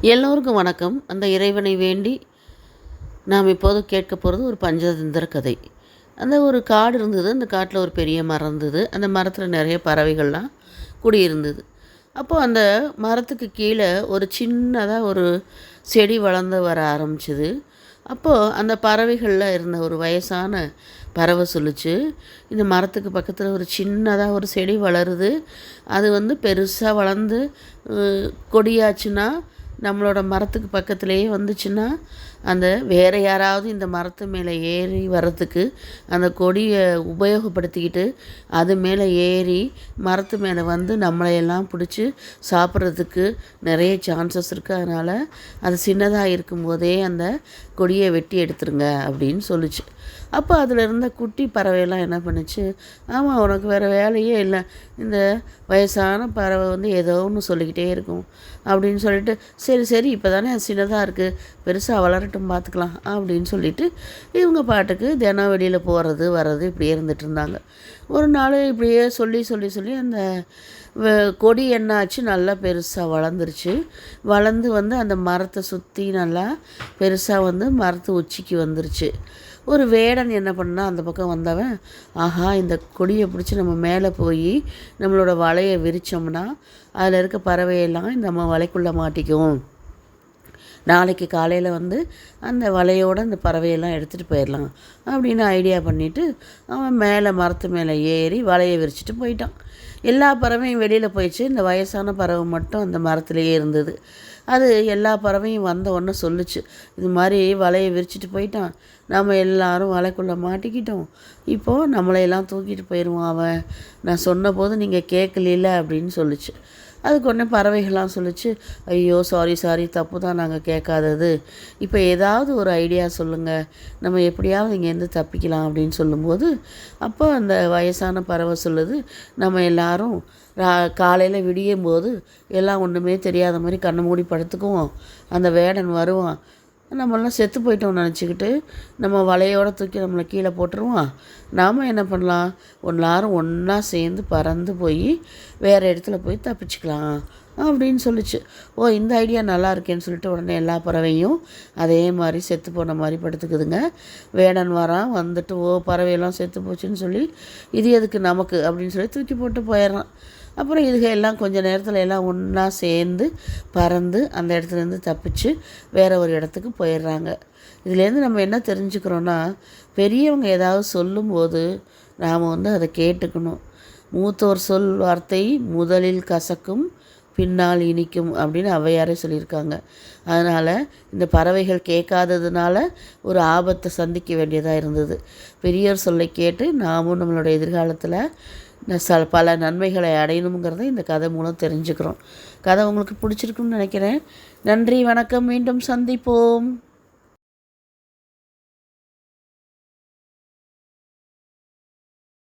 எல்லோருக்கும் வணக்கம். அந்த இறைவனை வேண்டி நாம் இப்போது கேட்க போகிறது ஒரு பஞ்சதந்திர கதை. அந்த ஒரு காடு இருந்தது. அந்த காட்டில் ஒரு பெரிய மரம் இருந்தது. அந்த மரத்தில் நிறைய பறவைகள்லாம் குடியிருந்தது. அப்போது அந்த மரத்துக்கு கீழே ஒரு சின்னதாக ஒரு செடி வளர்ந்து வர ஆரம்பிச்சிது. அப்போது அந்த பறவைகளில் இருந்த ஒரு வயசான பறவை சொல்லுச்சு இந்த மரத்துக்கு பக்கத்தில் ஒரு சின்னதாக ஒரு செடி வளருது. அது வந்து பெருசாக வளர்ந்து கொடியாச்சுன்னா நம்மளோட மரத்துக்கு பக்கத்துலேயே வந்துச்சுன்னா அந்த வேறு யாராவது இந்த மரத்து மேலே ஏறி வர்றதுக்கு அந்த கொடியை உபயோகப்படுத்திக்கிட்டு அது மேலே ஏறி மரத்து மேலே வந்து நம்மளையெல்லாம் பிடிச்சி சாப்பிட்றதுக்கு நிறைய சான்சஸ் இருக்குது அதனால் அது சின்னதாக இருக்கும்போதே அந்த கொடியை வெட்டி எடுத்துருங்க அப்படின்னு சொல்லுச்சு. அப்போ அதில் இருந்த குட்டி பறவையெல்லாம் என்ன பண்ணுச்சு? ஆமாம் உனக்கு வேறு வேலையே இல்லை. இந்த வயசான பறவை வந்து ஏதோ ஒன்று சொல்லிக்கிட்டே இருக்கும். அப்படின்னு சொல்லிட்டு சரி சரி இப்போ தானே அது சின்னதாக இருக்குது பெருசாக வளரட்டும் பார்த்துக்கலாம் அப்படின்னு சொல்லிட்டு இவங்க பாட்டுக்கு தினம் வெளியில் போகிறது வர்றது இப்படியே இருந்துட்டு இருந்தாங்க. ஒரு நாள் இப்படியே சொல்லி சொல்லி சொல்லி அந்த வ- கொடி என்னாச்சு நல்லா பெருசாக வளர்ந்துருச்சு. வளர்ந்து வந்து அந்த மரத்தை சுற்றி நல்லா பெருசாக வந்து மரத்து உச்சிக்கு வந்துருச்சு. ஒரு வேடன் என்ன பண்ணால் அந்த பக்கம் வந்தவன் ஆஹா இந்த கொடியை பிடிச்சி நம்ம மேலே போய் நம்மளோட வலையை விரிச்சோம்னா அதில் இருக்க பறவையெல்லாம் இந்த நம்ம வலைக்குள்ளே மாட்டிக்கும். நாளைக்கு காலையில் வந்து அந்த வலையோட அந்த பறவையெல்லாம் எடுத்துகிட்டு போயிடலாம் அப்படின்னு ஐடியா பண்ணிவிட்டு அவன் மேலே மரத்து மேலே ஏறி வலையை விரிச்சிட்டு போயிட்டான். எல்லா பறவையும் வெளியில் போயிடுச்சு. இந்த வயசான பறவை மட்டும் அந்த மரத்துலேயே இருந்தது. அது எல்லா பறவையும் வந்த உடனே சொல்லுச்சு இது மாதிரி வலையை விரிச்சிட்டு போயிட்டான். நம்ம எல்லாரும் வலைக்குள்ளே மாட்டிக்கிட்டோம். இப்போது நம்மளையெல்லாம் தூக்கிட்டு போயிடுவான் அவன். நான் சொன்னபோது நீங்கள் கேட்கல அப்படின்னு சொல்லுச்சு. அதுக்கு உடனே பறவைகள்லாம் சொல்லுச்சு ஐயோ சாரி சாரி தப்பு தான் நாங்கள் கேட்காதது. இப்போ ஏதாவது ஒரு ஐடியா சொல்லுங்கள் நம்ம எப்படியாவது இங்கேருந்து தப்பிக்கலாம் அப்படின்னு சொல்லும்போது அப்போ அந்த வயசான பறவை சொல்லுது நம்ம எல்லாரும் காலையில் விடியும் போது எல்லாம் ஒன்றுமே தெரியாத மாதிரி கண்ணை மூடி படுத்துக்குவோம். அந்த வேடன் வருவான். நம்மளாம் செத்து போயிட்டோம்னு நினச்சிக்கிட்டு நம்ம வலையோடு தூக்கி நம்மளை கீழே போட்டுருவான். நாம் என்ன பண்ணலாம்? எல்லாரும் ஒன்றா சேர்ந்து பறந்து போய் வேறு இடத்துல போய் தப்பிச்சுக்கலாம் அப்படின்னு சொல்லிச்சு. ஓ இந்த ஐடியா நல்லா இருக்கேன்னு சொல்லிட்டு உடனே எல்லா பறவையும் அதே மாதிரி செத்து போன மாதிரி படுத்துக்குதுங்க. வேடன் வரான் வந்துட்டு ஓ பறவையெல்லாம் செத்து போச்சுன்னு சொல்லி இது எதுக்கு நமக்கு? அப்படின்னு சொல்லி தூக்கி போட்டு போயிடுறான். அப்புறம் இதுக எல்லாம் கொஞ்ச நேரத்தில் எல்லாம் ஒன்றா சேர்ந்து பறந்து அந்த இடத்துலேருந்து தப்பிச்சு வேறு ஒரு இடத்துக்கு போயிடுறாங்க. இதுலேருந்து நம்ம என்ன தெரிஞ்சுக்கிறோன்னா பெரியவங்க ஏதாவது சொல்லும்போது நாம் வந்து அதை கேட்டுக்கணும். மூத்தோர் சொல் வார்த்தை முதலில் கசக்கும் பின்னால் இனிக்கும் அப்படின்னு ஔவையாரே சொல்லியிருக்காங்க. அதனால் இந்த பறவைகள் கேட்காததுனால ஒரு ஆபத்தை சந்திக்க வேண்டியதாக இருந்தது. பெரியோர் சொல்லை கேட்டு நாமும் நம்மளோட எதிர்காலத்தில் ந- பல நன்மைகளை அடையணுங்கிறத இந்த கதை மூலம் தெரிஞ்சுக்கிறோம். கதை உங்களுக்கு பிடிச்சிருக்குன்னு நினைக்கிறேன். நன்றி வணக்கம். மீண்டும் சந்திப்போம்.